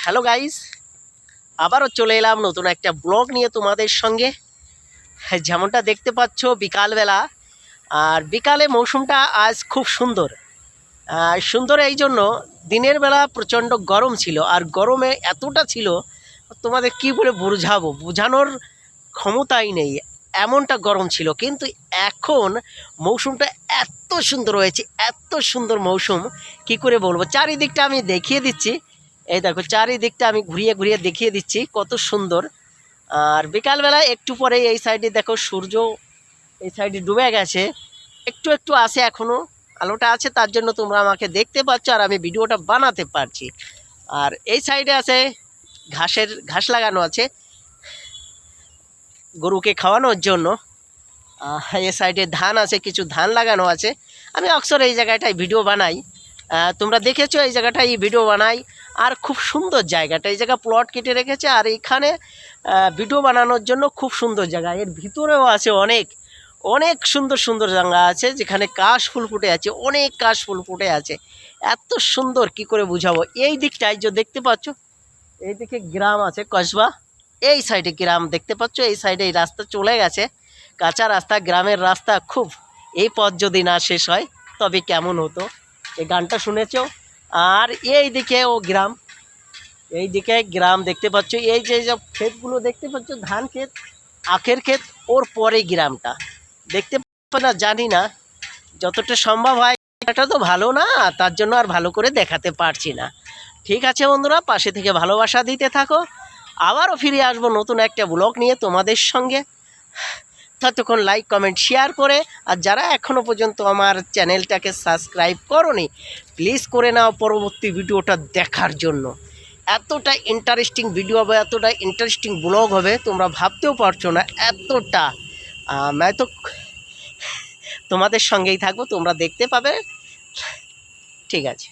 Hello guys, আবারও চলে এলাম নতুন একটা ব্লগ নিয়ে তোমাদের সঙ্গে। যেমনটা দেখতে পাচ্ছ বিকালবেলা, আর বিকালে মৌসুমটা আজ খুব সুন্দর। সুন্দর এই জন্য দিনের বেলা প্রচণ্ড গরম ছিল, আর গরমে এতটা ছিল, তোমাদের কি বলে বোঝাবো? বোঝানোর ক্ষমতাই নেই, এমনটা গরম ছিল। কিন্তু এখন মৌসুমটা এত সুন্দর হয়েছে, এত সুন্দর মৌসুম, কি করে বলব? চারিদিকটা আমি দেখিয়ে দিচ্ছি। এই দেখো, চারিদিকটা আমি ঘুরিয়ে ঘুরিয়ে দেখিয়ে দিচ্ছি, কত সুন্দর। আর বিকালবেলা একটু পরে এই সাইডে দেখো, সূর্য এই সাইডে ডুবে গেছে। একটু একটু আসে এখনও আলোটা আছে, তার জন্য তোমরা আমাকে দেখতে পাচ্ছ আর আমি ভিডিওটা বানাতে পারছি। আর এই সাইডে আছে, ঘাসের, ঘাস লাগানো আছে, গরুকে খাওয়ানোর জন্য। এই সাইডে ধান আছে, কিছু ধান লাগানো আছে। আমি অক্সর এই জায়গাটায় ভিডিও বানাই। তোমরা দেখেছ এই জায়গাটায় এই ভিডিও বানাই। আর খুব সুন্দর জায়গাটা এই জায়গা প্লট কেটে রেখেছে আর এইখানে আহ, ভিডিও বানানোর জন্য খুব সুন্দর জায়গা। এর ভিতরেও আছে অনেক অনেক সুন্দর সুন্দর জায়গা আছে যেখানে কাশ ফুল ফুটে আছে অনেক কাশ ফুল ফুটে আছে। এত সুন্দর কি করে বুঝাবো? এই দিকটায় যে দেখতে পাচ্ছ এই দিকে গ্রাম আছে কসবা। এই সাইডে গ্রাম দেখতে পাচ্ছ এই সাইডে এই রাস্তা চলে গেছে। কাঁচা রাস্তা গ্রামের রাস্তা খুব। এই পথ যদি না শেষ হয় তবে কেমন হতো? এই গানটা শুনেছ? আর এই দিকে ও গ্রাম। এই দিকে গ্রাম দেখতে পাচ্ছ। এই যে সব ক্ষেতগুলো দেখতে পাচ্ছ, ধান ক্ষেত, আখের ক্ষেত, ওর পরে গ্রামটা। দেখতে পাচ্ছ না, জানি না, যতটা সম্ভব হয় এটা তো ভালো না, তার জন্য আর ভালো করে দেখাতে পারছি না। ঠিক আছে বন্ধুরা, পাশে থেকে ভালোবাসা দিতে থাকো। আবারও ফিরে আসব নতুন একটা ব্লগ নিয়ে তোমাদের সঙ্গে। ততক্ষণ লাইক কমেন্ট শেয়ার করে। আর যারা এখনও পর্যন্ত আমার চ্যানেলটাকে সাবস্ক্রাইব করনি প্লিজ করে নাও পরবর্তী ভিডিওটা দেখার জন্য। এতটা ইন্টারেস্টিং ভিডিও হবে, এতটা ইন্টারেস্টিং ব্লগ হবে, তোমরা ভাবতেও পারছ না এতটা। আমি তো তোমাদের সঙ্গেই থাকব, তোমরা দেখতে পাবে। ঠিক আছে।